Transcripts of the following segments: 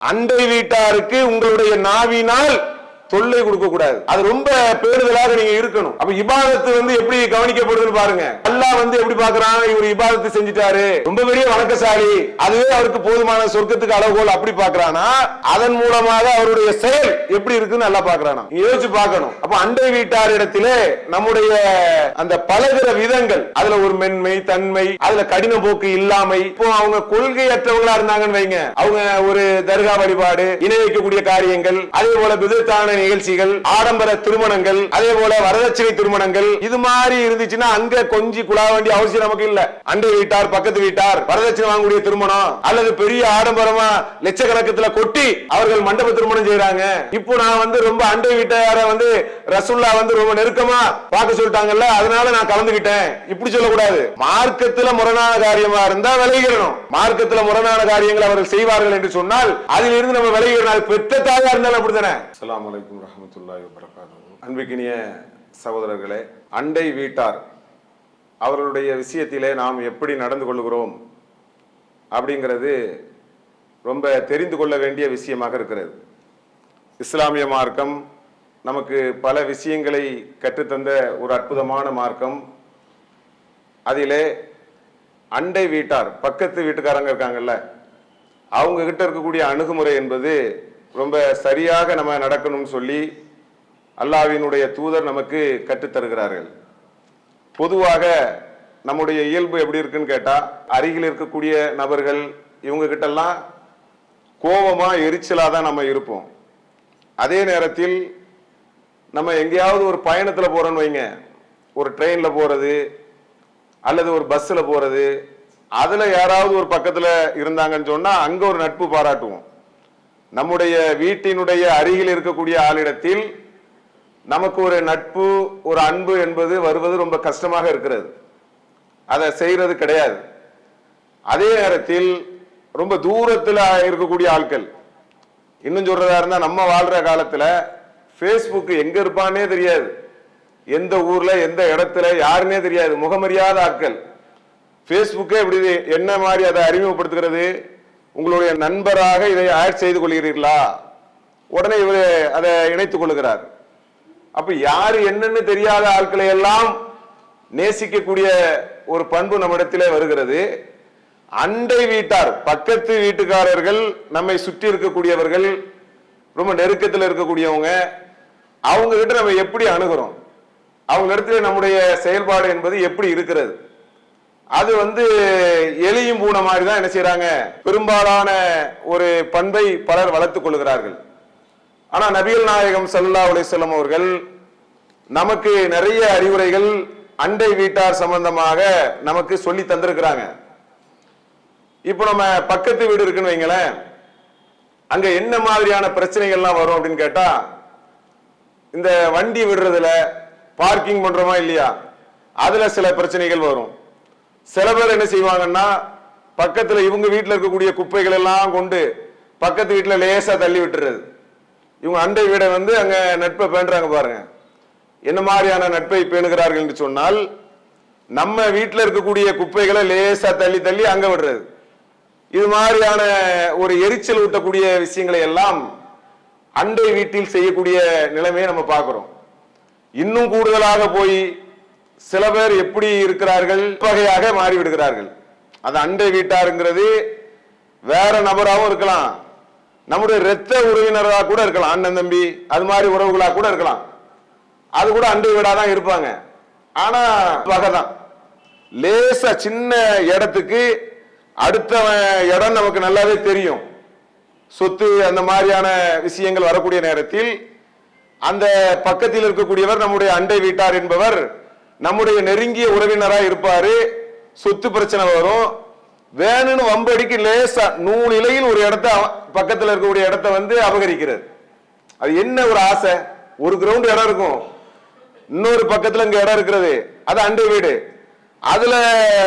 அண்டை வீட்டாருக்கு உங்களுடைய நாவினால் தொல்லை கொடுக்க கூடாது அது ரொம்ப பேணுதலாக நீங்க இருக்கணும். அப்ப இபாதத்து வந்து எப்படி கவனிக்கப்படுதுன்னு பாருங்க. அல்லாஹ் வந்து எப்படி பாக்குறான் இவர் இபாதத்து செஞ்சுட்டாரு. ரொம்ப பெரிய வணக்கசாலி அதுவே அவருக்கு போதுமான சொர்க்கத்துக்கு அளவுகோல் அப்படி பாக்குறானா அதன் மூலமாக அவருடைய செயல் எப்படி இருக்குன்னு நல்லா பாக்குறானா யோசிச்சு பார்க்கணும். அப்ப அண்டை வீட்டார் இடத்திலே நம்முடைய அந்த பழகிற விதங்கள் அதுல ஒரு மென்மை தன்மை அதுல கடின போக்கு இல்லாமை. இப்போ அவங்க கொள்கையற்றவங்களா இருந்தாங்கன்னு வைங்க. அவங்க ஒரு தர்கா வழிபாடு இணை வைக்கக்கூடிய காரியங்கள் அதே போல விதத்தான நிகழ்ச்சிகள் ஆடம்பர திருமணங்கள் அதே போல வரதட்சணை திருமணங்கள் இது மாதிரி இருந்துச்சுன்னா அங்க கொஞ்சி குழா வேண்டிய அவசியம் நமக்கு இல்ல. அண்டை வீட்டார் பக்கத்து வீட்டார் வரதட்சணை வாங்கக்கூடிய திருமணம் அல்லது பெரிய ஆடம்பரமா லட்சக்கணக்கத்துல கொட்டி அவர்கள் மண்டப திருமணம் செய்யறாங்க இப்போ நான் வந்து ரொம்ப அண்டை வீட்டார வந்து ரசுல்லா வந்து ரொம்ப நெருக்கமா பார்க்க சொல்லிட்டாங்கல்ல அதனால நான் கலந்துகிட்டேன். இப்படி சொல்லக்கூடாது. மார்க்கத்துல முரணான காரியமா இருந்தா விலகிடணும். மார்க்கத்துல முரணான காரியங்களை அவர்கள் செய்வார்கள் என்று சொன்னால் அதிலிருந்து நம்ம விலகிடணும். அது பெற்ற தாயா இருந்தாலும் அப்படித்தானே? அஸ்ஸலாமு அலைக்கும் ரஹமத்துல்லாஹி வபரகாத்துஹு. அன்பிக்கினிய சகோதரர்களே அண்டை வீட்டார் அவர்களுடைய விஷயத்திலே நாம் எப்படி நடந்து கொள்கிறோம் அப்படிங்கிறது ரொம்ப தெரிந்து கொள்ள வேண்டிய விஷயமாக இருக்கிறது. இஸ்லாமிய மார்க்கம் நமக்கு பல விஷயங்களை கற்றுத்தந்த ஒரு அற்புதமான மார்க்கம். அதிலே அண்டை வீட்டார் பக்கத்து வீட்டுக்காரங்க இருக்காங்கல்ல அவங்க கிட்ட இருக்கக்கூடிய அணுகுமுறை என்பது ரொம்ப சரியாக நம்ம நடக்கணும்னு சொல்லி அல்லாவினுடைய தூதர் நமக்கு கற்றுத்தருகிறார்கள் பொதுவாக நம்முடைய இயல்பு எப்படி இருக்குன்னு கேட்டால் அருகில் இருக்கக்கூடிய நபர்கள் இவங்க கிட்டலாம் எரிச்சலாக தான் நம்ம இருப்போம். அதே நேரத்தில் நம்ம எங்கேயாவது ஒரு பயணத்தில் போகிறோன்னு வைங்க. ஒரு ட்ரெயினில் போகிறது அல்லது ஒரு பஸ்ஸில் போகிறது அதில் யாராவது ஒரு பக்கத்தில் இருந்தாங்கன்னு சொன்னால் அங்கே ஒரு நட்பு பாராட்டுவோம். நம்முடைய வீட்டினுடைய அருகில் இருக்கக்கூடிய ஆளிடத்தில் நமக்கு ஒரு நட்பு ஒரு அன்பு என்பது வருவது ரொம்ப கஷ்டமாக இருக்கிறது. அதை செய்கிறது கிடையாது. அதே நேரத்தில் ரொம்ப தூரத்தில் இருக்கக்கூடிய ஆட்கள் இன்னும் சொல்றதா இருந்தால் நம்ம வாழ்ற காலத்தில் ஃபேஸ்புக் எங்கே இருப்பானே தெரியாது. எந்த ஊரில் எந்த இடத்துல யாருன்னே தெரியாது. முகமறியாத ஆட்கள். ஃபேஸ்புக்கே இப்படி என்ன மாதிரி அதை அறிமுகப்படுத்துகிறது? உங்களுடைய நண்பராக இதை ஆட் செய்து கொள்கிறீர்களா? உடனே இவர் அதை இணைத்துக் கொள்கிறார். அப்ப யாரு என்னன்னு தெரியாத ஆட்களை எல்லாம் நேசிக்கக்கூடிய ஒரு பண்பு நம்மிடத்திலே வருகிறது. அண்டை வீட்டார் பக்கத்து வீட்டுக்காரர்கள் நம்மை சுற்றி இருக்கக்கூடியவர்கள் ரொம்ப நெருக்கத்தில் இருக்கக்கூடியவங்க அவங்க கிட்ட நம்ம எப்படி அணுகிறோம்? அவங்க இடத்துல நம்முடைய செயல்பாடு என்பது எப்படி இருக்கிறது? அது வந்து எலியும் பூனை மாதிரி தான் என்ன செய்யறாங்க பெரும்பாலான ஒரு பண்பை பலர் வளர்த்துக் கொள்கிறார்கள். ஆனா நபிகள் நாயகம் சல்லா அலைஹி அவர்கள் நமக்கு நிறைய அறிவுரைகள் அண்டை வீட்டார் சம்பந்தமாக நமக்கு சொல்லி தந்திருக்கிறாங்க. இப்போ நம்ம பக்கத்து வீடு இருக்குன்னு வைங்களேன். அங்க என்ன மாதிரியான பிரச்சனைகள்லாம் வரும் அப்படின்னு கேட்டா இந்த வண்டி விடுறதுல பார்க்கிங் பண்றோமா இல்லையா? அதுல சில பிரச்சனைகள் வரும். சில பேர் என்ன செய்வாங்கன்னா பக்கத்துல இவங்க வீட்டில் இருக்கக்கூடிய குப்பைகள் எல்லாம் கொண்டு பக்கத்து வீட்டில் லேசா தள்ளி விட்டுறது. இவங்க அண்டை வீடை வந்து அங்க நட்பை பேணுறாங்க பாருங்க. என்ன மாதிரியான நட்பை பேணுகிறார்கள் என்று சொன்னால் நம்ம வீட்டில் இருக்கக்கூடிய குப்பைகளை லேசா தள்ளி தள்ளி அங்க விடுறது. இது மாதிரியான ஒரு எரிச்சல் ஊட்டக்கூடிய விஷயங்களை எல்லாம் அண்டை வீட்டில் செய்யக்கூடிய நிலைமையை நம்ம பார்க்குறோம். இன்னும் கூடுதலாக போய் சில பேர் எப்படி இருக்கிறார்கள்? வகையாக மாறிவிடுகிறார்கள். அது அண்டை வீட்டாருங்கிறது வேற நபராகவும் இருக்கலாம். நம்முடைய இரத்த உறவினராக கூட இருக்கலாம். அண்ணன் தம்பி அது மாதிரி உறவுகளாக கூட இருக்கலாம். அது கூட அண்டை வீடாக தான் இருப்பாங்க. ஆனா வகைதான். லேசா சின்ன இடத்துக்கு அடுத்த இடம் நமக்கு நல்லாவே தெரியும். சொத்து அந்த மாதிரியான விஷயங்கள் வரக்கூடிய நேரத்தில் அந்த பக்கத்தில் இருக்கக்கூடியவர் நம்முடைய அண்டை வீட்டார் என்பவர் நம்முடைய நெருங்கிய உறவினராக இருப்பாரு. சொத்து பிரச்சனை வரும். வேணும்னு வம்படிக்கு லேசா நூல் இலையில் ஒரு இடத்த பக்கத்தில் இருக்கக்கூடிய இடத்த வந்து அபகரிக்கிறது. அது என்ன ஒரு ஆசை? ஒரு கிரவுண்ட் இடம் இருக்கும். இன்னொரு பக்கத்தில் இங்கே இடம் இருக்கிறது. அது அண்டை வீடு. அதுல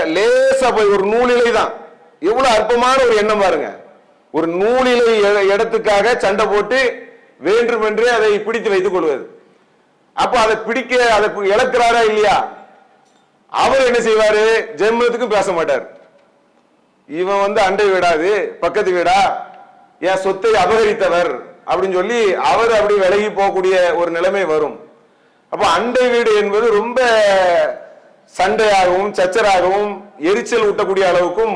லேசா போய் ஒரு நூலிலை தான். எவ்வளவு அற்பமான ஒரு எண்ணம் பாருங்க. ஒரு நூலிலை இடத்துக்காக சண்டை போட்டு வேண்டுமென்றே அதை பிடித்து வைத்துக் கொள்வது. அப்ப அதை பிடிக்க அதை இழக்கிறாரா இல்லையா? அவர் என்ன செய்வாரு? ஜென்மத்துக்கும் பேச மாட்டார். இவன் வந்து அண்டை வீடாது பக்கத்து வீடா? என் சொத்தை அபகரித்தவர். அப்படின்னு சொல்லி அவர் அப்படி விலகி போகக்கூடிய ஒரு நிலைமை வரும். அப்போ அண்டை வீடு என்பது ரொம்ப சண்டையாகவும் சச்சராகவும் எரிச்சல் ஊட்டக்கூடிய அளவுக்கும்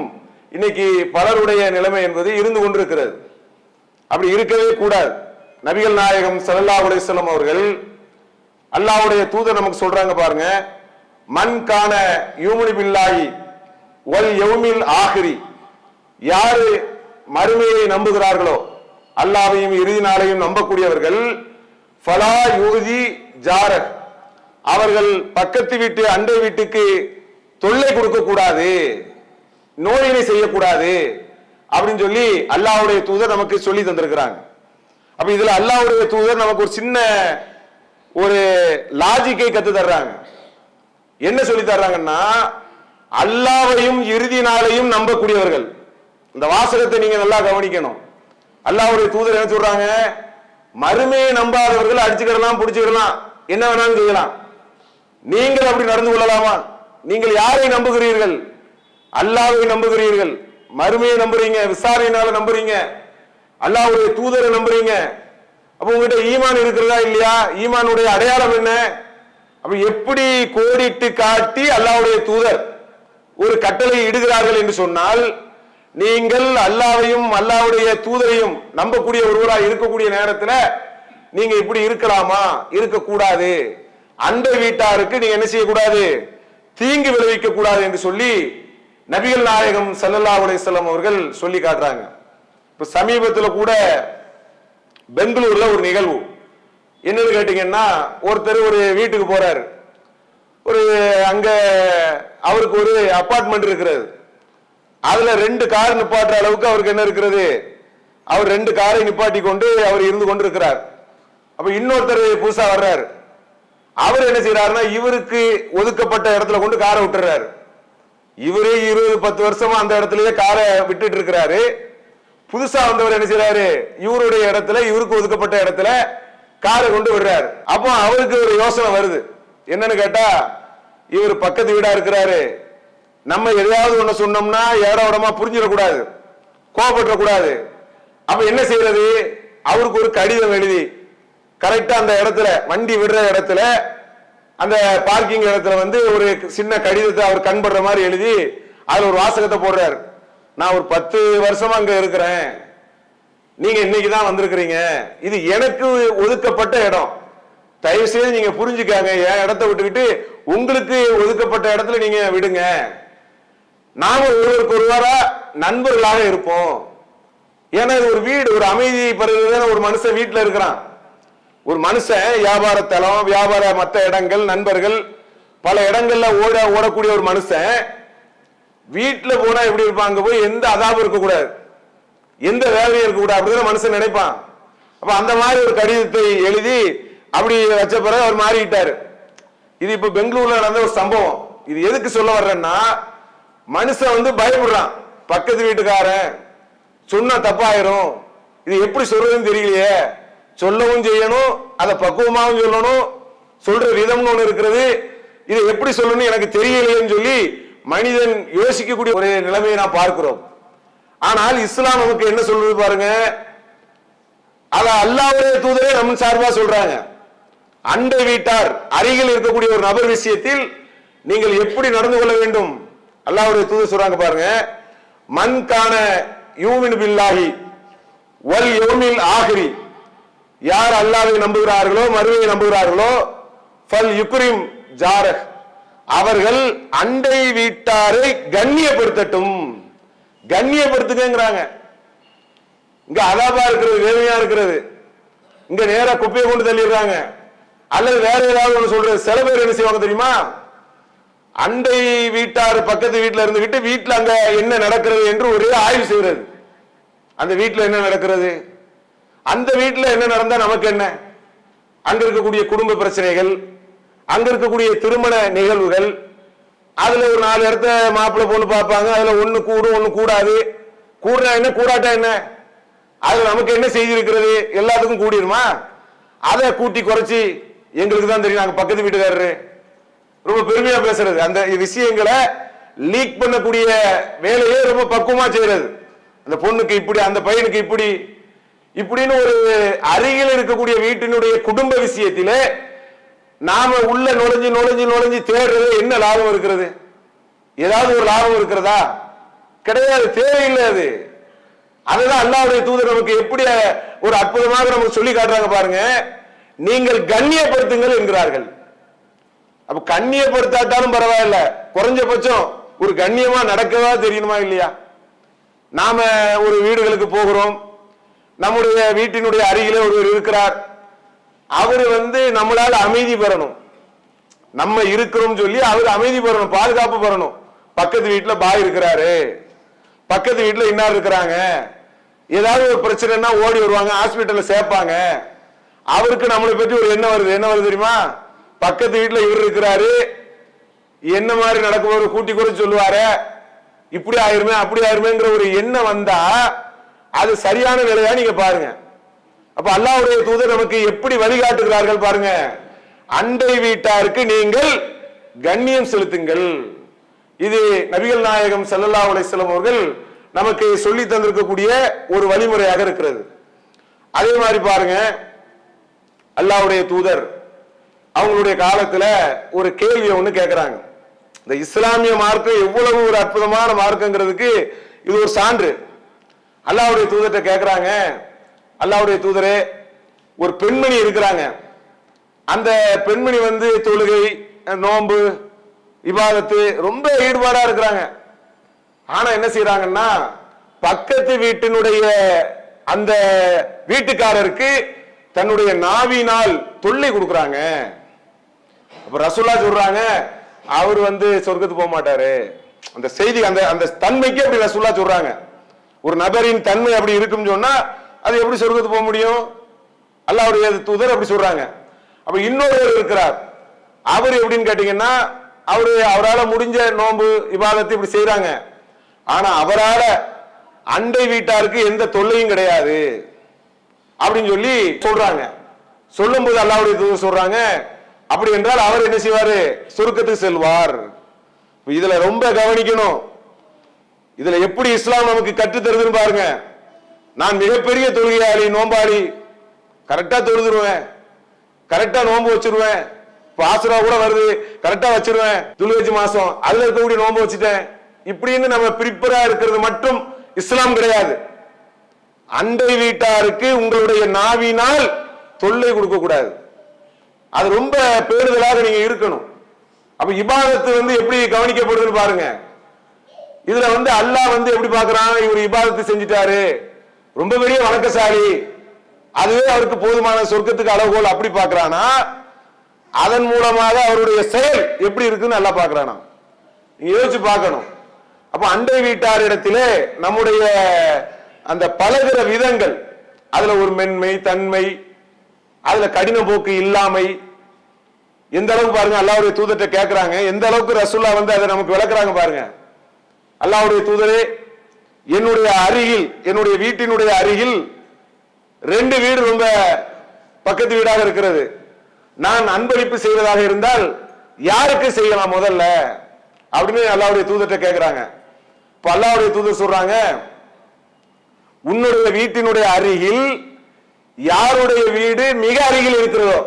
இன்னைக்கு பலருடைய நிலைமை என்பது இருந்து கொண்டிருக்கிறது. அப்படி இருக்கவே கூடாது. நபிகள் நாயகம் சல்லா உலேசலம் அவர்கள் அல்லாவுடைய தூதர் நமக்கு சொல்றாங்க பாருங்க மண் காண யூமுனி பில்லாயி ஒல் எவுமில் ஆஹிரி. யாரு மறுமையை நம்புகிறார்களோ அல்லாவையும் இறுதி நாளையும் நம்பக்கூடியவர்கள் ஃபலா யூதி ஜாரக் அவர்கள் பக்கத்து வீட்டு அண்டை வீட்டுக்கு தொல்லை கொடுக்க கூடாது நோயினை செய்யக்கூடாது அப்படின்னு சொல்லி அல்லாஹ்வுடைய தூதர் நமக்கு சொல்லி தந்திருக்கிறாங்க. அப்ப இதுல அல்லாவுடைய தூதர் நமக்கு ஒரு சின்ன ஒரு லாஜிக்கை கத்து தர்றாங்க என்ன சொல்லி தர்றாங்கன்னா அல்லாவையும் இறுதி நாளையும் நம்பக்கூடியவர்கள். இந்த வாசகத்தை நீங்க நல்லா கவனிக்கணும். அல்லாவுடைய தூதர் என்ன சொல்றாங்க? மறுமையை நம்பாதவர்கள் அடிச்சுக்கிடலாம் பிடிச்சிக்கிடலாம். என்ன வேணாலும் செய்யலாம். நீங்கள் அப்படி நடந்து கொள்ளலாமா? நீங்கள் யாரை நம்புகிறீர்கள்? அல்லாவை நம்புகிறீர்கள். மறுமையை நம்புறீங்க விசாரணையினால நம்புறீங்க. அல்லாவுடைய தூதரை நம்புறீங்க. அப்ப உங்ககிட்ட ஈமான் இருக்கிறதா இல்லையா? ஈமானுடைய அடையாளம் என்ன? அப்ப எப்படி கோடிட்டு காட்டி அல்லாவுடைய தூதர் ஒரு கட்டளை இடுகிறார்கள் என்று சொன்னால் நீங்கள் அல்லாவையும் அல்லாவுடைய தூதரையும் நம்பக்கூடிய ஒருவராக இருக்கக்கூடிய நேரத்துல நீங்க இப்படி இருக்கலாமா? இருக்கக்கூடாது. அண்டை வீட்டாருக்கு நீங்க என்ன செய்யக்கூடாது? தீங்கு விளைவிக்க கூடாது என்று சொல்லி நபிகள் நாயகம் சல்லல்லா அலைஹி அவர்கள் சொல்லி காட்டுறாங்க. இப்ப சமீபத்தில் கூட பெங்களூர்ல ஒரு நிகழ்வு. என்னன்னு கேட்டீங்கன்னா ஒருத்தர் ஒரு வீட்டுக்கு போறாரு. ஒரு அங்க அவருக்கு ஒரு அபார்ட்மெண்ட் இருக்கிறது. அதுல ரெண்டு கார் நிப்பாட்டுற அளவுக்கு அவருக்கு என்ன இருக்கிறது? அவர் ரெண்டு காரை நிப்பாட்டி கொண்டு அவர் இருந்து கொண்டு இருக்கிறார் அப்ப இன்னொருத்தர் புதுசா வர்றாரு. அவர் என்ன செய்யறாருன்னா இவருக்கு ஒதுக்கப்பட்ட இடத்துல கொண்டு காரை விட்டுறாரு. இவரே இருபது பத்து வருஷமா அந்த இடத்துலயே காரை விட்டுட்டு இருக்கிறாரு. புதுசா வந்தவர் என்ன செய்யறாரு இவருடைய இடத்துல இவருக்கு ஒதுக்கப்பட்ட இடத்துல காரை கொண்டு விடுறாரு. அப்போ அவருக்கு ஒரு யோசனை வருது. என்னன்னு கேட்டா இவர் பக்கத்து வீடா இருக்கிறாரு. நம்ம எதையாவது ஒண்ணு சொன்னோம்னா ஏட உடமா புரிஞ்சிடக்கூடாது. கோபப்படக்கூடாது அப்ப என்ன செய்யறது அவருக்கு ஒரு கடிதம் எழுதி கரெக்டா அந்த இடத்துல வண்டி விடுற இடத்துல அந்த பார்க்கிங் இடத்துல வந்து ஒரு சின்ன கடிதத்தை அவர் கண்படுற மாதிரி எழுதி அதுல ஒரு வாசகத்தை போடுறாரு. நான் ஒரு பத்து வருஷமா அங்க இருக்கிறேன். நீங்க இன்னைக்கு தான் வந்திருக்கிறீங்க. இது எனக்கு ஒதுக்கப்பட்ட இடம். தயவு செய்து நீங்க புரிஞ்சுக்காங்க. என் இடத்த விட்டுக்கிட்டு உங்களுக்கு ஒதுக்கப்பட்ட இடத்துல நீங்க விடுங்க. நாம ஒருவருக்கு ஒருவரா நண்பர்களாக இருப்போம். ஏன்னா இது ஒரு வீடு ஒரு அமைதி பெறுகிறது ஒரு மனுஷன் வீட்டில் இருக்கிறான். ஒரு மனுஷன் வியாபார தளம் வியாபார மற்ற இடங்கள் நண்பர்கள் பல இடங்கள்ல ஓட ஓடக்கூடிய ஒரு மனுஷன் வீட்டில் போனால் எப்படி இருப்பான்? அங்கே போய் எந்த அதாபம் இருக்கக்கூடாது. எந்த வேலையும் இருக்கக்கூடாது அப்படிதான் மனுஷன் நினைப்பான். அப்போ அந்த மாதிரி ஒரு கடிதத்தை எழுதி அப்படி வச்ச பிறகு அவர் மாறிக்கிட்டார். இது இப்போ பெங்களூர்ல நடந்த ஒரு சம்பவம். இது எதுக்கு சொல்ல வர்றேன்னா மனுஷன் வந்து பயப்படுறான். பக்கத்து வீட்டுக்காரன் சொன்னா தப்பாயிரும். இது எப்படி சொல்றதுன்னு தெரியலையே. சொல்லவும் செய்யணும் அதை பக்குவமாகவும் சொல்லணும் சொல்ற விதம்னு ஒன்று இருக்கிறது. இதை எப்படி சொல்லணும்னு எனக்கு தெரியலையேன்னு சொல்லி மனிதன் யோசிக்கக்கூடிய ஒரு நிலைமையை நான் பார்க்கிறோம். ஆனால் இஸ்லாம் நமக்கு என்ன சொல்றது பாருங்க? அத அல்லாவுடைய தூதரே நம்ம சார்பா சொல்றாங்க. அண்டை வீட்டார் அருகில் இருக்கக்கூடிய ஒரு நபர் விஷயத்தில் நீங்கள் எப்படி நடந்து கொள்ள வேண்டும்? அல்லாவுடைய தூதர் சொல்றாங்க பாருங்க. மண் காண யூமின் பில்லாஹி வல் யோமில் ஆஹிரி. யார் அல்லாவை நம்புகிறார்களோ மறுமையை நம்புகிறார்களோ ஃபல் யுக்ரிம் ஜாரஹ். அவர்கள் அண்டை வீட்டாரை கண்ணியப்படுத்தட்டும். கண்ணியப்படுத்துங்கிறாங்க இங்க அதாபா இருக்கிறது வேதனையா இருக்கிறது. இங்க நேரா குப்பையை கொண்டு தள்ளிடுறாங்க. அல்லது வேற ஏதாவது ஒண்ணு சொல்றது சில பேர் என்ன செய்வாங்க தெரியுமா? அண்டை வீட்டார் பக்கத்து வீட்டுல இருந்துகிட்டு வீட்டுல அங்க என்ன நடக்கிறது என்று ஒரே ஆய்வு செய்கிறது. அந்த வீட்டுல என்ன நடக்கிறது? அந்த வீட்டுல என்ன நடந்தா நமக்கு என்ன? அங்க இருக்கக்கூடிய குடும்ப பிரச்சனைகள் அங்க இருக்கக்கூடிய திருமண நிகழ்வுகள் அதுல ஒரு நாலு இடத்த மாப்பிள்ளை பொண்ணு பார்ப்பாங்க. அதுல ஒண்ணு கூடும் ஒண்ணு கூடாது. கூடுனா என்ன? கூடாட்டா என்ன? அதுல நமக்கு என்ன செய்திருக்கிறது எல்லாத்துக்கும் கூடிருமா? அதை கூட்டி குறைச்சி எங்களுக்கு தான் தெரியும். நாங்க பக்கத்து வீட்டுக்காரரு. ரொம்ப பெருமையா பேசுறது. அந்த விஷயங்களை லீக் பண்ணக்கூடிய வேலையே ரொம்ப பக்குவமா செய்யறது. அந்த பொண்ணுக்கு இப்படி அந்த பையனுக்கு இப்படி இப்படின்னு ஒரு அருகில் இருக்கக்கூடிய வீட்டினுடைய குடும்ப விஷயத்திலே நாம உள்ள நுழைஞ்சு நுழைஞ்சு நுழைஞ்சு தேடுறது என்ன லாபம் இருக்கிறது? ஏதாவது ஒரு லாபம் இருக்கிறதா? கிடையாது தேவையில்லை அது. அதுதான் அல்லாவுடைய தூதர் நமக்கு எப்படி ஒரு அற்புதமாக நமக்கு சொல்லி காட்டுறாங்க பாருங்க. நீங்கள் கண்ணியப்படுத்துங்கள் என்கிறார்கள். அப்ப கண்ணியப்படுத்தாட்டாலும் பரவாயில்ல. குறைஞ்சபட்சம் ஒரு கண்ணியமா நடக்கவா தெரியணுமா இல்லையா? நாம ஒரு வீடுகளுக்கு போகிறோம். நம்முடைய வீட்டினுடைய அருகிலே ஒருவர் இருக்கிறார். அவர் வந்து நம்மளால அமைதி பெறணும். நம்ம இருக்கிறோம் சொல்லி அவர் அமைதி பெறணும் பாதுகாப்பு பெறணும். பக்கத்து வீட்டுல பாய் இருக்கிறாரு. பக்கத்து வீட்டுல இன்னார் இருக்கிறாங்க? ஏதாவது ஒரு பிரச்சனைனா ஓடி வருவாங்க ஹாஸ்பிட்டல்ல சேர்ப்பாங்க. அவருக்கு நம்மளை பற்றி ஒரு என்ன வருது. என்ன வருது தெரியுமா? பக்கத்து வீட்டுல இவர் இருக்கிறாரு. என்ன மாதிரி நடக்குவார் கூட்டி கூட சொல்லுவாரு. இப்படி ஆயிருமே அப்படி ஆயிருமேங்கிற ஒரு எண்ணம் வந்தா அது சரியான நிலையா நீங்க பாருங்க. அப்ப அல்லாவுடைய தூதர் நமக்கு எப்படி வழிகாட்டுகிறார்கள் பாருங்க. அண்டை வீட்டாருக்கு நீங்கள் கண்ணியம் செலுத்துங்கள். இது நபிகள் நாயகம் ஸல்லல்லாஹு அலைஹி அவர்கள் நமக்கு சொல்லி தந்திருக்கக்கூடிய ஒரு வழிமுறையாக இருக்கிறது. அதே மாதிரி பாருங்க அல்லாவுடைய தூதர் அவங்களுடைய காலத்துல ஒரு கேள்வியை ஒன்று கேட்கிறாங்க இந்த இஸ்லாமிய மார்க்கம் எவ்வளவு ஒரு அற்புதமான மார்க்கங்கிறதுக்கு இது ஒரு சான்று. அல்லாவுடைய தூதர்கிட்ட கேட்கிறாங்க அல்லாவுடைய தூதரே ஒரு பெண்மணி இருக்கிறாங்க. அந்த பெண்மணி வந்து தொழுகை நோன்பு விவாதத்து ரொம்ப ஈடுபாடா இருக்கிறாங்க. ஆனா என்ன செய்யறாங்கன்னா பக்கத்து வீட்டினுடைய அந்த வீட்டுக்காரருக்கு தன்னுடைய நாவினால் தொல்லை கொடுக்குறாங்க. அப்ப ரசூல்லா சொல்றாங்க அவர் வந்து சொர்க்கத்துக்கு போக மாட்டாரு. அந்த செய்தி அந்த அந்த தன்மைக்கு அப்படி ரசூல்லா சொல்றாங்க. ஒரு நபரின் தன்மை அப்படி இருக்கும்னு சொன்னா அது எப்படி சொர்க்கத்துக்கு போக முடியும்? அல்லாஹ்வுடைய தூதர் அப்படி சொல்றாங்க. அப்ப இன்னொருவர் இருக்கிறார். அவர் எப்படின்னு கேட்டீங்கன்னா அவரு அவரால் முடிஞ்ச நோன்பு விவாதத்தை இப்படி செய்யறாங்க ஆனா அவரால அண்டை வீட்டாருக்கு எந்த தொல்லையும் கிடையாது. அப்படின்னு சொல்லி சொல்றாங்க. சொல்லும்போது அல்லாவுடைய தூதர் சொல்றாங்க அப்படி என்றால் அவர் என்ன செய்வாரு? சுருக்கத்துக்கு செல்வார். இதுல ரொம்ப கவனிக்கணும். இதுல எப்படி இஸ்லாம் நமக்கு கற்று தருதுன்னு பாருங்க. நான் மிகப்பெரிய தொழுகையாளி நோம்பாளி கரெக்டா தொழுதுருவேன். கரெக்டா நோன்பு வச்சிருவேன். பாசுரா கூட வருது. கரெக்டா வச்சிருவேன். துல்கஜி மாசம். அதுல இருக்கக்கூடிய நோன்பு வச்சுட்டேன். இப்படின்னு நம்ம பிரிப்பரா இருக்கிறது மட்டும் இஸ்லாம் கிடையாது. அண்டை வீட்டாருக்கு உங்களுடைய நாவினால் தொல்லை கொடுக்க கூடாது. அது ரொம்ப பேணுதலாக நீங்க இருக்கணும். அப்ப இபாதத்து வந்து எப்படி கவனிக்கப்படுதுன்னு பாருங்க. இதுல வந்து அல்லாஹ் வந்து எப்படி பார்க்கறான்? இவர் இபாதத்து செஞ்சுட்டாரு. ரொம்ப பெரிய வணக்கசாலி அதுவே அவருக்கு போதுமான சொர்க்கத்துக்கு அளவுகோல் அப்படி பார்க்கிறானா? அதன் மூலமாக அவருடைய செயல் எப்படி இருக்குன்னு நல்லா பார்க்கறானா? நீங்க யோசிச்சு பார்க்கணும். அப்ப அண்டை வீட்டாரிடத்திலே நம்முடைய அந்த பழகுற விதங்கள் அதுல ஒரு மென்மை தன்மை அதுல கடின போக்கு இல்லாமை எந்த அளவுக்கு பாருங்க அல்லாவுடைய தூதர்கிட்ட கேட்கிறாங்க எந்த அளவுக்கு ரசுல்லா வந்து அதை நமக்கு விளக்குறாங்க பாருங்க. அல்லாவுடைய தூதரே என்னுடைய அருகில் என்னுடைய வீட்டினுடைய அருகில் ரெண்டு வீடு ரொம்ப பக்கத்து வீடாக இருக்கிறது. நான் அன்பளிப்பு செய்வதாக இருந்தால் யாருக்கு செய்யலாம் முதல்ல? அப்படின்னு அல்லாவுடைய தூதர்கிட்ட கேட்கிறாங்க இப்ப அல்லாவுடைய தூதர் சொல்றாங்க உன்னுடைய வீட்டினுடைய அருகில் யாருடைய வீடு மிக அருகில் இருக்கிறதோ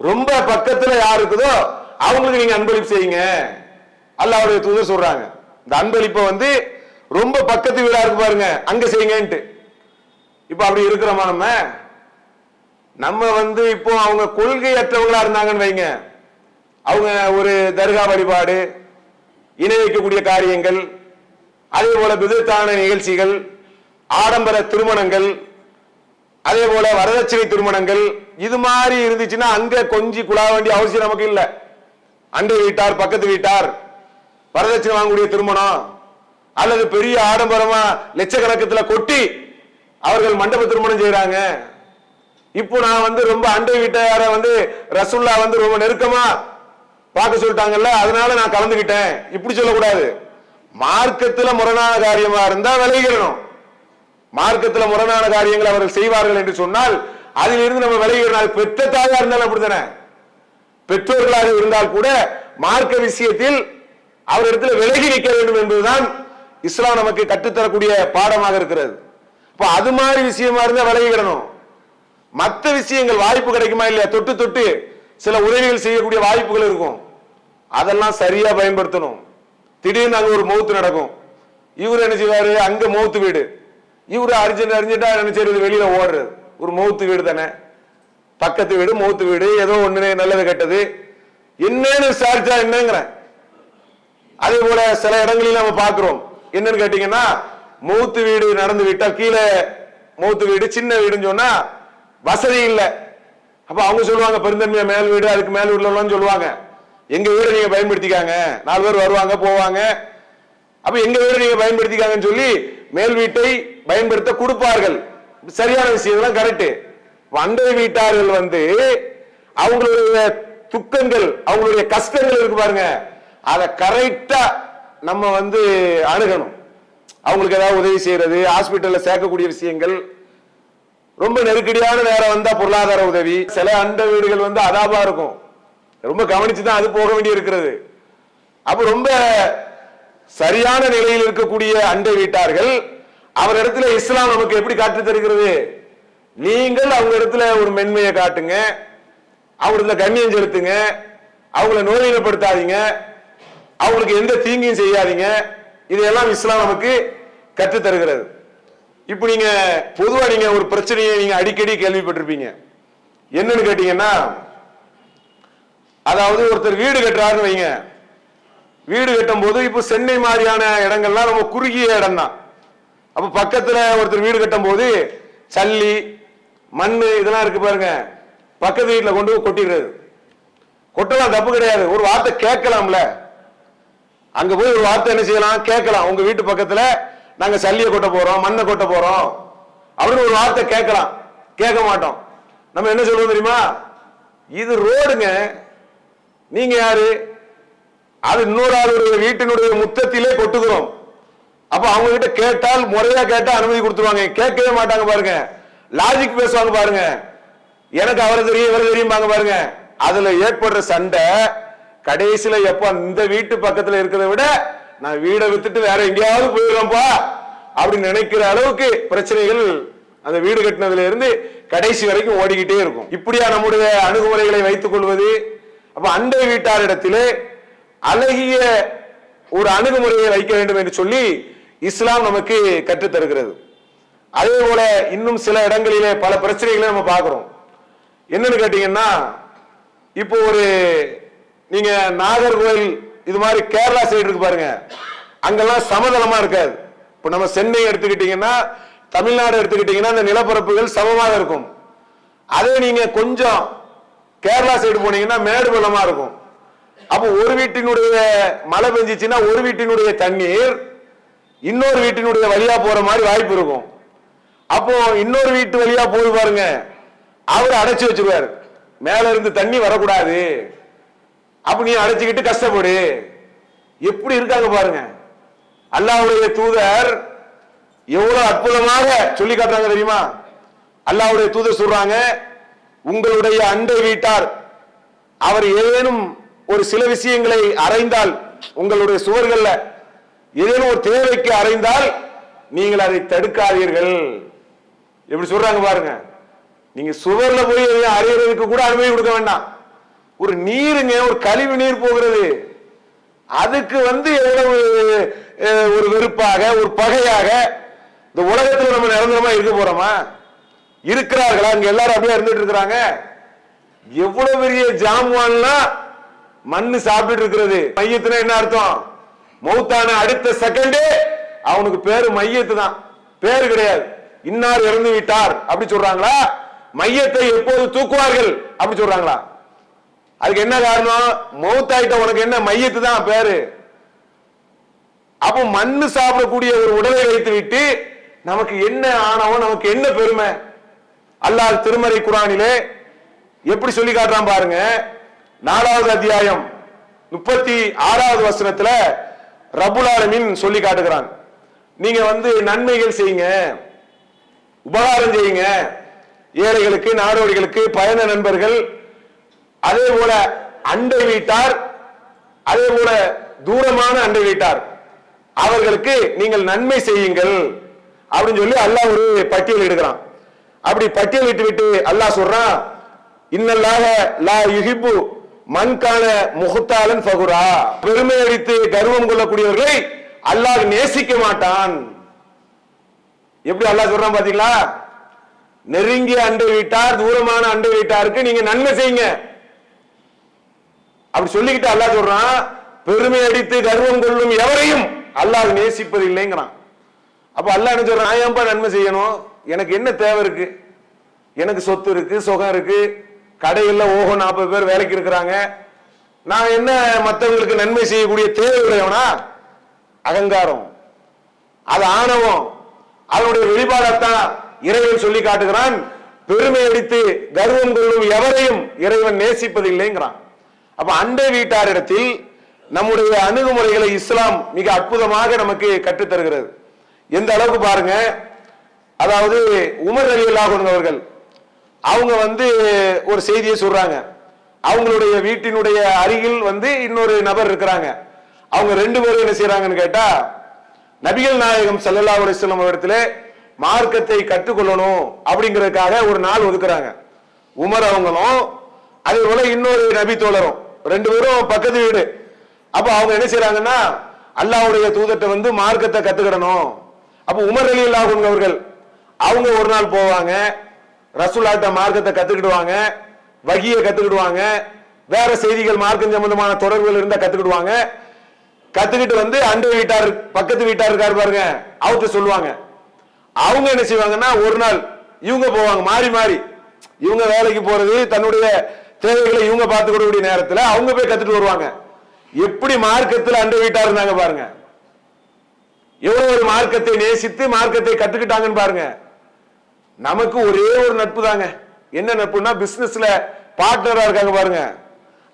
ரொம்ப பக்கத்துல யார் இருக்குதோ அவங்களுக்கு நீங்க அன்பளிப்பு செய்யுங்க. அல்லாவுடைய தூதர் சொல்றாங்க. இந்த அன்பளிப்பை வந்து ரொம்ப பக்கத்து வீடா இருக்கு பாருங்க. அங்க செய்யுங்கன்ட்டு இப்ப அப்படி இருக்கிறோமா நம்ம? நம்ம வந்து இப்போ அவங்க கொள்கையற்றவங்களா இருந்தாங்கன்னு வைங்க. அவங்க ஒரு தர்கா வழிபாடு இணை வைக்கக்கூடிய காரியங்கள் அதே போல விதத்தான நிகழ்ச்சிகள் ஆடம்பர திருமணங்கள் அதே போல வரதட்சணை திருமணங்கள் இது மாதிரி இருந்துச்சுன்னா அங்க கொஞ்சி குழா வேண்டிய அவசியம் நமக்கு இல்லை. அண்டை வீட்டார் பக்கத்து வீட்டார் வரதட்சணை வாங்கக்கூடிய திருமணம் அல்லது பெரிய ஆடம்பரமா லட்சக்கணக்கத்துல கொட்டி அவர்கள் மண்டப திருமணம் செய்யறாங்க இப்போ நான் வந்து ரொம்ப அண்டை வீட்டார வந்து ரசுல்லா வந்து ரொம்ப நெருக்கமா பார்க்க சொல்லிட்டாங்கல்ல அதனால நான் கலந்துக்கிட்டேன் இப்படி சொல்லக்கூடாது. மார்க்கத்துல முரணான காரியமா இருந்தா விலகிடணும். மார்க்கத்துல முரணான காரியங்கள் அவர்கள் செய்வார்கள் என்று சொன்னால் அதிலிருந்து நம்ம விலகிடணும். பெற்ற தாயா இருந்தாலும் அப்படித்தானே? பெற்றோர்களாக இருந்தால் கூட மார்க்க விஷயத்தில் அவரிடத்தில் விலகி நிற்க வேண்டும் என்பதுதான் இஸ்லாம் நமக்கு கற்றுத்தரக்கூடிய பாடமாக இருக்கிறது. இப்போ அது மாதிரி விஷயமா இருந்தால் விலகிடணும் மற்ற விஷயங்கள் வாய்ப்பு கிடைக்குமா இல்லையா? தொட்டு தொட்டு சில உதவிகள் செய்யக்கூடிய வாய்ப்புகள் இருக்கும். அதெல்லாம் சரியா பயன்படுத்தணும். திடீர்னு அங்கே ஒரு மௌத்து நடக்கும். இவர் என்ன செய்வாரு? அங்க மௌத்து வீடு. இவரு அர்ஜென்ட் அறிஞ்சிட்டா நினைச்சிருது வெளியில ஓடுறது. ஒரு மௌத்து வீடு தானே. பக்கத்து வீடு மௌத்து வீடு ஏதோ ஒண்ணு நல்லது கெட்டது. என்னன்னு விசாரிச்சா என்னங்கிறேன். அதே போல சில இடங்களில் நம்ம பார்க்கிறோம். என்னன்னு கேட்டீங்கன்னா மூத்து வீடு நடந்து விட்டா கீழே மூத்து வீடு சின்ன வீடுன்னு சொன்னா வசதி இல்லை. அப்ப அவங்க சொல்லுவாங்க பெருந்தன்மையா மேல் வீடு அதுக்கு மேல் வீடுல சொல்லுவாங்க. எங்க வீடு நீங்க பயன்படுத்திக்காங்க. நாலு பேர் வருவாங்க போவாங்க. அப்ப எங்க வீடு நீங்க பயன்படுத்திக்காங்கன்னு சொல்லி மேல் வீட்டை பயன்படுத்த கொடுப்பார்கள். சரியான விஷயம் இதெல்லாம் கரெக்ட் அண்டை வீட்டார்கள் வந்து அவங்களுடைய துக்கங்கள் அவங்களுடைய கஷ்டங்கள் இருக்கு பாருங்க. அதை கரெக்டா நம்ம வந்து அணுகணும். அவங்களுக்கு ஏதாவது உதவி செய்யறது ஹாஸ்பிட்டலில் சேர்க்கக்கூடிய விஷயங்கள். ரொம்ப நெருக்கடியான நேரம் வந்தா பொருளாதார உதவி. சில அண்ட வீடுகள் வந்து அதாபா இருக்கும். ரொம்ப கவனிச்சு தான் அது போக வேண்டி இருக்கிறது. அப்ப ரொம்ப சரியான நிலையில் இருக்கக்கூடிய அண்டை வீட்டார்கள் அவர் இடத்துல இஸ்லாம் நமக்கு எப்படி காட்டு தருகிறது? நீங்கள் அவங்க இடத்துல ஒரு மென்மையை காட்டுங்க. அவங்கள கண்ணியம் செலுத்துங்க. அவங்கள நோயினப்படுத்தாதீங்க. அவங்களுக்கு எந்த தீங்கையும் செய்யாதீங்க. இதையெல்லாம் இஸ்லாம் நமக்கு கற்றுத் தருகிறது. இப்போ நீங்க பொதுவா நீங்க ஒரு பிரச்சனையை நீங்க அடிக்கடி கேள்விப்பட்டிருப்பீங்க. என்னன்னு கேட்டீங்கன்னா அதாவது ஒருத்தர் வீடு கட்டுறாருன்னு வைங்க. வீடு கட்டும் போது இப்போ சென்னை மாதிரியான இடங்கள்லாம் ரொம்ப குறுகிய இடம் தான் அப்போ பக்கத்தில் ஒருத்தர் வீடு கட்டும் போது சல்லி மண் இதெல்லாம் இருக்கு பாருங்க. பக்கத்து வீட்டில் கொண்டு போய் கொட்டிடுறது. கொட்டலாம் தப்பு கிடையாது. ஒரு வார்த்தை கேட்கலாம்ல. அங்க போய் ஒரு வார்த்தை என்ன செய்யலாம்? கேட்கலாம். உங்க வீட்டு பக்கத்துல நாங்க சல்லிய கொட்ட போறோம் மண்ணை கொட்ட போறோம். அப்படின்னு ஒரு வார்த்தை கேட்கலாம். கேட்க மாட்டோம். நம்ம என்ன சொல்லுவோம் தெரியுமா? இது ரோடுங்க. நீங்க யாரு? அது இன்னொரு ஆளுடைய வீட்டினுடைய முத்தத்திலே கொட்டுகிறோம். அப்ப அவங்க கிட்ட கேட்டால் முறையா கேட்டா அனுமதி கொடுத்துருவாங்க. கேட்கவே மாட்டாங்க பாருங்க. லாஜிக் பேசுவாங்க பாருங்க. எனக்கு அவரை தெரியும் இவரை தெரியும் பாருங்க. அதுல ஏற்படுற சண்டை கடைசியில எப்ப இந்த வீட்டு பக்கத்துல இருக்கிறத விட நான் வீடை வித்துட்டு வேற எங்கேயாவது போயிடுறேன்ப்பா அப்படின்னு நினைக்கிற அளவுக்கு பிரச்சனைகள் அந்த வீடு கட்டினதுல இருந்து கடைசி வரைக்கும் ஓடிக்கிட்டே இருக்கும். இப்படியா நம்முடைய அணுகுமுறைகளை வைத்துக் கொள்வது? அப்ப அண்டை வீட்டாரிடத்திலே அழகிய ஒரு அணுகுமுறையை வைக்க வேண்டும் என்று சொல்லி இஸ்லாம் நமக்கு கற்றுத்தருகிறது. அதே போல இன்னும் சில இடங்களிலே பல பிரச்சனைகளை நம்ம பார்க்கிறோம். என்னன்னு கேட்டீங்கன்னா இப்போ ஒரு நீங்க நாகர்கோவில் இது மாதிரி கேரளா சைடு இருக்கு பாருங்க. அங்கெல்லாம் சமதளமா இருக்காது. இப்போ நம்ம சென்னை எடுத்துக்கிட்டீங்கன்னா தமிழ்நாடு எடுத்துக்கிட்டீங்கன்னா அந்த நிலப்பரப்புகள் சமமாக இருக்கும். அதே நீங்க கொஞ்சம் கேரளா சைடு போனீங்கன்னா மேடு பள்ளமா இருக்கும். அப்போ ஒரு வீட்டினுடைய மழை பெஞ்சிச்சுன்னா ஒரு வீட்டினுடைய தண்ணீர் இன்னொரு வீட்டினுடைய வழியா போற மாதிரி வாய்ப்பு இருக்கும். அப்போ இன்னொரு வீட்டு வழியா போய் பாருங்க. அவர் அடைச்சு வச்சிருவாரு. மேல இருந்து தண்ணி வரக்கூடாது. அப்ப நீ அடைச்சுக்கிட்டு கஷ்டப்படு. எப்படி இருக்காங்க பாருங்க. அல்லாஹ்வுடைய தூதர் எவ்வளவு அற்புதமாக சொல்லி காட்டுறாங்க தெரியுமா? அல்லாஹ்வுடைய தூதர் சொல்றாங்க உங்களுடைய அண்டை வீட்டார் அவர் ஏதேனும் ஒரு சில விஷயங்களை அறைந்தால் உங்களுடைய சுவர்கள்ல ஏதேனும் ஒரு தேவைக்கு அறைந்தால் நீங்கள் அதை தடுக்காதீர்கள். எப்படி சொல்றாங்க பாருங்க. நீங்க சுவர்ல போய் எதையும் அறையிறதுக்கு கூட அனுமதி கொடுக்க வேண்டாம். ஒரு நீருங்க ஒரு கழிவு நீர் போகிறது. அதுக்கு வந்து எவ்வளவு ஒரு வெறுப்பாக ஒரு பகையாக இந்த உலகத்தில் நம்ம நிரந்தரமா இருக்க போறோமா? இருக்கிறார்களா? அங்க எல்லாரும் அப்படியே இருந்துட்டு இருக்கிறாங்க. எவ்வளவு பெரிய ஜாமான்லாம் மண்ணு சாப்பிட்டு இருக்கிறது. மையத்துனா என்ன அர்த்தம்? மௌத்தான அடுத்த செகண்டே அவனுக்கு பேரு மையத்து தான். பேரு கிடையாது. இன்னார் இறந்து விட்டார் அப்படி சொல்றாங்களா? மையத்தை எப்போது தூக்குவார்கள்? அப்படி சொல்றாங்களா? அதுக்கு என்ன காரணம்? மௌத்தாயிட்ட உனக்கு என்ன மையத்து தான் பேரு? அப்போ மண்ணு சாப்பிடக்கூடிய ஒரு உடலை வைத்து விட்டு நமக்கு என்ன ஆணவம் நமக்கு என்ன பெருமை? அல்லாஹ் திருமறை குரானிலே எப்படி சொல்லி காட்டுறான் பாருங்க. நாலாவது அத்தியாயம் முப்பத்தி ஆறாவது வசனத்துல ரபுல் ஆலமீன் சொல்லி காட்டுகிறான். நீங்க வந்து நன்மைகள் செய்யுங்க உபகாரம் செய்யுங்க. ஏழைகளுக்கு நாடோடிகளுக்கு பயண நண்பர்கள் அதே போல அண்டை வீட்டார் அதே போல தூரமான அண்டை வீட்டார் அவர்களுக்கு நீங்கள் நன்மை செய்யுங்கள் அப்படின்னு சொல்லி அல்லாஹ் ஒரு பட்டியல் எடுக்கிறான். அப்படி பட்டியல் விட்டு அல்லாஹ் சொல்றான் இன்னல்லாக லா யுகிப்பு மண்கான முகத்தாலன் ஃபகுரா. பெருமை அடித்து கர்வம் கொள்ளக்கூடியவர்களை அல்லாஹ் நேசிக்க மாட்டான். எப்படி அல்லாஹ் சொல்றான் பாத்தீங்களா? நெருங்கிய அண்டை வீட்டார் தூரமான அண்டை வீட்டாருக்கு நீங்க நன்மை செய்யுங்க. அப்படி சொல்லிக்கிட்டு அல்லாஹ் சொல்றான் பெருமை அடித்து கர்வம் கொள்ளும் எவரையும் அல்லாஹ் நேசிப்பது இல்லைங்கிறான். அப்ப அல்லாஹ் என்ன சொல்றான் நான் ஏன்பா நன்மை செய்யணும்? எனக்கு என்ன தேவை இருக்கு? எனக்கு சொத்து இருக்கு சுகம் இருக்கு கடையில் ஓஹோ நாற்பது பேர் வேலைக்கு இருக்கிறாங்க. நான் என்ன மற்றவங்களுக்கு நன்மை செய்யக்கூடிய தேவை உடையவனா? அகங்காரம். அது ஆணவம். அதனுடைய வெளிப்பாடத்தான் இறைவன் சொல்லி காட்டுகிறான். பெருமை அடித்து கர்வம் கொள்ளும் எவரையும் இறைவன் நேசிப்பதில்லைங்கிறான் அப்ப அண்டை வீட்டாரிடத்தில் நம்முடைய அணுகுமுறைகளை இஸ்லாம் மிக அற்புதமாக நமக்கு கற்றுத் தருகிறது எந்த அளவுக்கு பாருங்க அதாவது உமர் அலி அவர்கள் அவங்க வந்து ஒரு செய்தியை சொல்றாங்க. அவங்களுடைய வீட்டினுடைய அருகில் வந்து இன்னொரு நபர் இருக்கிறாங்க. அவங்க ரெண்டு பேரும் என்ன செய்யறாங்கன்னு கேட்டா நபிகள் நாயகம் ஸல்லல்லாஹு அலைஹி வஸல்லம் இடத்துல மார்க்கத்தை கற்றுக்கொள்ளணும் அப்படிங்கிறதுக்காக ஒரு நாள் ஒதுக்குறாங்க. உமர் அவங்களும் அதே போல இன்னொரு நபி தோழரும். ரெண்டு பேரும் பக்கத்து வீடு. அப்போ அவங்க என்ன செய்யறாங்கன்னா அல்லாஹ்வுடைய தூதத்தை வந்து மார்க்கத்தை கத்துக்கிடணும். அப்போ உமர் அலி அல்லாஹ் அவர்கள் அவங்க ஒரு நாள் போவாங்க ரசூலாட்ட மார்க்கத்தை கத்துக்கிடுவாங்க வகியை கத்துக்கிடுவாங்க வேற செய்திகள் மார்க்கம் சம்பந்தமான தொடர்புகள் இருந்தா கத்துக்கிடுவாங்க. கத்துக்கிட்டு வந்து அண்டை வீட்டார் பக்கத்து வீட்டார் இருக்காரு பாருங்க அவர்கிட்ட சொல்லுவாங்க. அவங்க என்ன செய்வாங்கன்னா ஒரு நாள் இவங்க போவாங்க மாறி மாறி. இவங்க வேலைக்கு போறது தன்னுடைய தேவைகளை இவங்க பார்த்துக்கூடிய நேரத்தில் அவங்க போய் கத்துட்டு வருவாங்க. எப்படி மார்க்கத்தில் அண்டு வீட்டா இருந்தாங்க பாருங்க. எவ்வளவு ஒரு மார்க்கத்தை நேசித்து மார்க்கத்தை கத்துக்கிட்டாங்கன்னு பாருங்க. நமக்கு ஒரே ஒரு நட்பு தாங்க. என்ன நட்புனா பிசினஸ்ல பார்ட்னரா இருக்காங்க பாருங்க.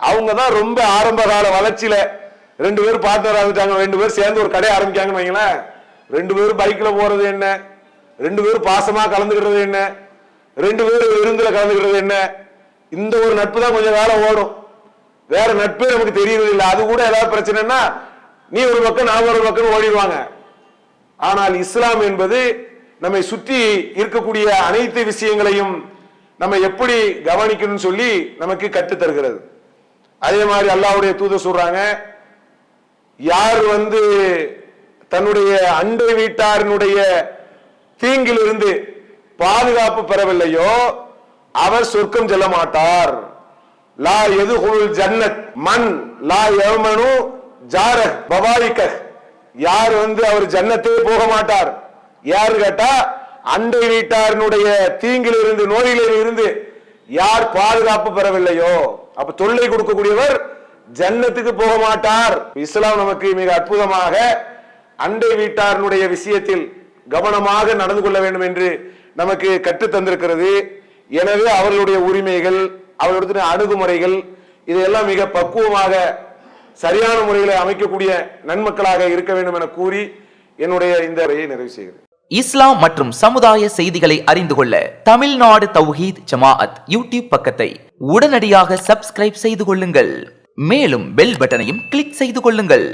அவங்க தான் ரொம்ப ஆரம்ப கால வளர்ச்சியில ரெண்டு பேரும் பார்ட்னர் ஆகிட்டாங்க ரெண்டு பேரும் சேர்ந்து ஒரு கடை ஆரம்பிக்காங்கன்னு வைங்களேன். ரெண்டு பேரும் பைக்ல போறது என்ன? ரெண்டு பேரும் பாசமா கலந்துக்கிறது என்ன? ரெண்டு பேரும் விருந்துல கலந்துக்கிறது என்ன? இந்த ஒரு நட்பு தான் கொஞ்சம் வேலை ஓடும். வேற நட்பே நமக்கு தெரியறது இல்லை. அது கூட ஏதாவது பிரச்சனைன்னா நீ ஒரு பக்கம் நான் ஒரு பக்கம் ஓடிடுவாங்க. ஆனால் இஸ்லாம் என்பது நம்மை சுற்றி இருக்கக்கூடிய அனைத்து விஷயங்களையும் நம்ம எப்படி கவனிக்கணும்னு சொல்லி நமக்கு கற்றுத் தருகிறது. அதே மாதிரி அல்லாவுடைய தூதர் சொல்றாங்க யார் வந்து தன்னுடைய அண்டை வீட்டாரினுடைய தீங்கிலிருந்து பாதுகாப்பு பெறவில்லையோ அவர் சொர்க்கம் செல்ல மாட்டார். லா எதுகுல் ஜன்னத் மண் லா எமனு ஜார பவாயிக்க யார் வந்து அவர் ஜன்னத்தே போக மாட்டார்? யார் கேட்டா அண்டை வீட்டாரினுடைய தீங்கிலிருந்து நோயிலிருந்து இருந்து யார் பாதுகாப்பு பெறவில்லையோ அப்ப தொல்லை கொடுக்கக்கூடியவர் ஜன்னத்துக்கு போக மாட்டார். இஸ்லாம் நமக்கு மிக அற்புதமாக அண்டை வீட்டாரினுடைய விஷயத்தில் கவனமாக நடந்து கொள்ள வேண்டும் என்று நமக்கு கற்றுத் தந்திருக்கிறது. எனவே அவர்களுடைய உரிமைகள் அவர்களுடைய அணுகுமுறைகள் இதையெல்லாம் மிக பக்குவமாக சரியான முறையில் அமைக்கக்கூடிய நன்மக்களாக இருக்க வேண்டும் என கூறி என்னுடைய இந்த உரையை நிறைவு செய்கிறேன். இஸ்லாம் மற்றும் சமுதாய செய்திகளை அறிந்து கொள்ள தமிழ்நாடு தௌஹீத் ஜமாஅத் யூடியூப் பக்கத்தை உடனடியாக சப்ஸ்கிரைப் செய்து கொள்ளுங்கள். மேலும் பெல் பட்டனையும் கிளிக் செய்து கொள்ளுங்கள்.